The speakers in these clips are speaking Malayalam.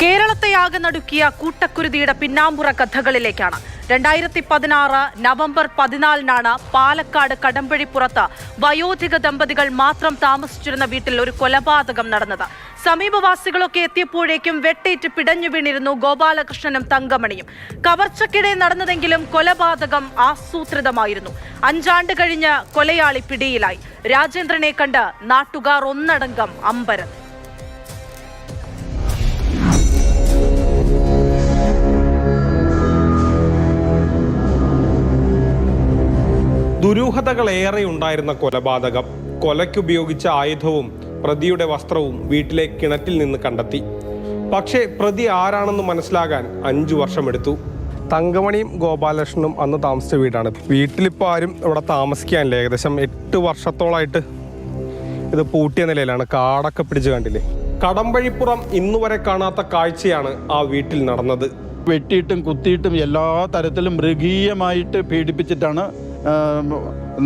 കേരളത്തെയാകെ നടുക്കിയ കൂട്ടക്കുരുതിയുടെ പിന്നാമ്പുറ കഥകളിലേക്കാണ്. രണ്ടായിരത്തി പതിനാറ് നവംബർ പതിനാലിനാണ് പാലക്കാട് കടമ്പഴിപ്പുറത്ത് വയോധിക ദമ്പതികൾ മാത്രം താമസിച്ചിരുന്ന വീട്ടിൽ ഒരു കൊലപാതകം നടന്നത്. സമീപവാസികളൊക്കെ എത്തിയപ്പോഴേക്കും വെട്ടേറ്റ് പിടഞ്ഞു വീണിരുന്നു ഗോപാലകൃഷ്ണനും തങ്കമണിയും. കവർച്ചക്കിടെ നടന്നതെങ്കിലും കൊലപാതകം ആസൂത്രിതമായിരുന്നു. അഞ്ചാണ്ട് കഴിഞ്ഞ് കൊലയാളി പിടിയിലായി. രാജേന്ദ്രനെ കണ്ട് നാട്ടുകാർ ഒന്നടങ്കം അമ്പരന്നു. ദുരൂഹതകളേറെ ഉണ്ടായിരുന്ന കൊലപാതകം. കൊലയ്ക്കുപയോഗിച്ച ആയുധവും പ്രതിയുടെ വസ്ത്രവും വീട്ടിലെ കിണറ്റിൽ നിന്ന് കണ്ടെത്തി. പക്ഷേ പ്രതി ആരാണെന്ന് മനസ്സിലാകാൻ അഞ്ചു വർഷമെടുത്തു. തങ്കമണിയും ഗോപാലകൃഷ്ണനും അന്ന് താമസിച്ച വീടാണ്. വീട്ടിലിപ്പോൾ ആരും ഇവിടെ താമസിക്കാനില്ല. ഏകദേശം എട്ട് വർഷത്തോളമായിട്ട് ഇത് പൂട്ടിയ നിലയിലാണ്. കാടൊക്കെ പിടിച്ച് കണ്ടില്ലേ? കടമ്പഴിപ്പുറം ഇന്നുവരെ കാണാത്ത കാഴ്ചയാണ് ആ വീട്ടിൽ നടന്നത്. വെട്ടിയിട്ടും കുത്തിയിട്ടും എല്ലാ തരത്തിലും മൃഗീയമായിട്ട് പീഡിപ്പിച്ചിട്ടാണ്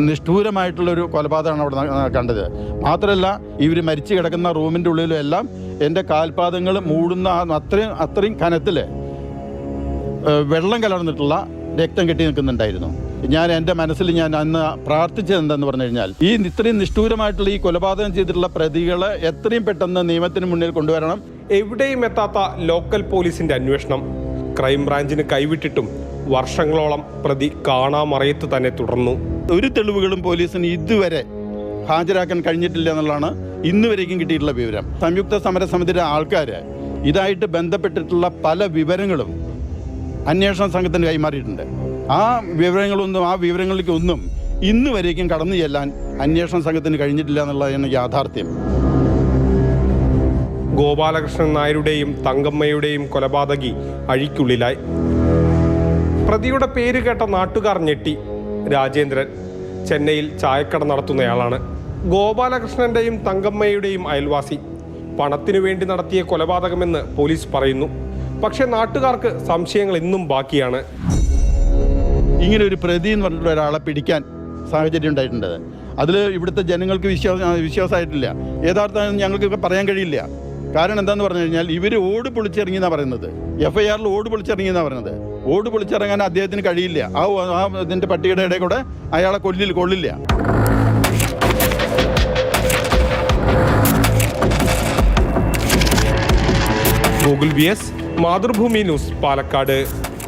നിഷ്ഠൂരമായിട്ടുള്ളൊരു കൊലപാതകമാണ് അവിടെ കണ്ടത്. മാത്രമല്ല ഇവർ മരിച്ചു കിടക്കുന്ന റൂമിന്റെ ഉള്ളിലും എല്ലാം എന്റെ കാൽപാദങ്ങൾ മൂടുന്ന അത്രയും അത്രയും കനത്തിൽ വെള്ളം കലർന്നിട്ടുള്ള രക്തം കെട്ടി നിൽക്കുന്നുണ്ടായിരുന്നു. ഞാൻ എന്റെ മനസ്സിൽ ഞാൻ അന്ന് പ്രാർത്ഥിച്ചത് എന്താന്ന് പറഞ്ഞു കഴിഞ്ഞാൽ ഈ ഇത്രയും നിഷ്ഠൂരമായിട്ടുള്ള ഈ കൊലപാതകം ചെയ്തിട്ടുള്ള പ്രതികളെ എത്രയും പെട്ടെന്ന് നിയമത്തിന് മുന്നിൽ കൊണ്ടുവരണം. എവിടെയും എത്താത്ത ലോക്കൽ പോലീസിന്റെ അന്വേഷണം. ക്രൈംബ്രാഞ്ചിന് കൈവിട്ടിട്ടും വർഷങ്ങളോളം പ്രതി കാണാമറയത്ത് തന്നെ തുടർന്നു. ഒരു തെളിവുകളും പോലീസിന് ഇതുവരെ ഹാജരാക്കാൻ കഴിഞ്ഞിട്ടില്ല എന്നുള്ളതാണ് ഇന്ന് വരേക്കും കിട്ടിയിട്ടുള്ള വിവരം. സംയുക്ത സമരസമിതിയുടെ ആൾക്കാർ ഇതായിട്ട് ബന്ധപ്പെട്ടിട്ടുള്ള പല വിവരങ്ങളും അന്വേഷണ സംഘത്തിന് കൈമാറിയിട്ടുണ്ട്. ആ വിവരങ്ങളൊന്നും ആ വിവരങ്ങളിലേക്ക് ഒന്നും ഇന്ന് വരേക്കും കടന്നു ചെല്ലാൻ അന്വേഷണ സംഘത്തിന് കഴിഞ്ഞിട്ടില്ല എന്നുള്ളതാണ് യാഥാർത്ഥ്യം. ഗോപാലകൃഷ്ണൻ നായരുടെയും തങ്കമ്മയുടെയും കൊലപാതകി അഴിക്കുള്ളിലായി. പ്രതിയുടെ പേര് കേട്ട നാട്ടുകാർ ഞെട്ടി. രാജേന്ദ്രൻ ചെന്നൈയിൽ ചായക്കട നടത്തുന്നയാളാണ്. ഗോപാലകൃഷ്ണന്റെയും തങ്കമ്മയുടെയും അയൽവാസി. പണത്തിനു വേണ്ടി നടത്തിയ കൊലപാതകമെന്ന് പോലീസ് പറയുന്നു. പക്ഷേ നാട്ടുകാർക്ക് സംശയങ്ങൾ ഇന്നും ബാക്കിയാണ്. ഇങ്ങനെ ഒരു പ്രതി എന്ന് പറഞ്ഞിട്ടുള്ള ഒരാളെ പിടിക്കാൻ സാഹചര്യം ഉണ്ടായിട്ടുണ്ട്. അതിൽ ഇവിടുത്തെ ജനങ്ങൾക്ക് വിശ്വാസം വിശ്വാസമായിട്ടില്ല. യഥാർത്ഥം ഞങ്ങൾക്കൊക്കെ പറയാൻ കഴിയില്ല. കാരണം എന്താന്ന് പറഞ്ഞു കഴിഞ്ഞാൽ ഇവർ ഓട് പൊളിച്ചിറങ്ങി എന്നാണ് പറയുന്നത് എഫ് ഐ ആറിൽ ഓട് പൊളിച്ചിറങ്ങി എന്നാണ് പറയുന്നത്. ഓട് പൊളിച്ചിറങ്ങാൻ അദ്ദേഹത്തിന് കഴിയില്ല. ആ ആ ഇതിന്റെ പട്ടികയുടെ ഇടയിൽ കൂടെ അയാളെ കൊല്ലിൽ കൊള്ളില്ല. Google B S Mathrubhumi news Palakkad.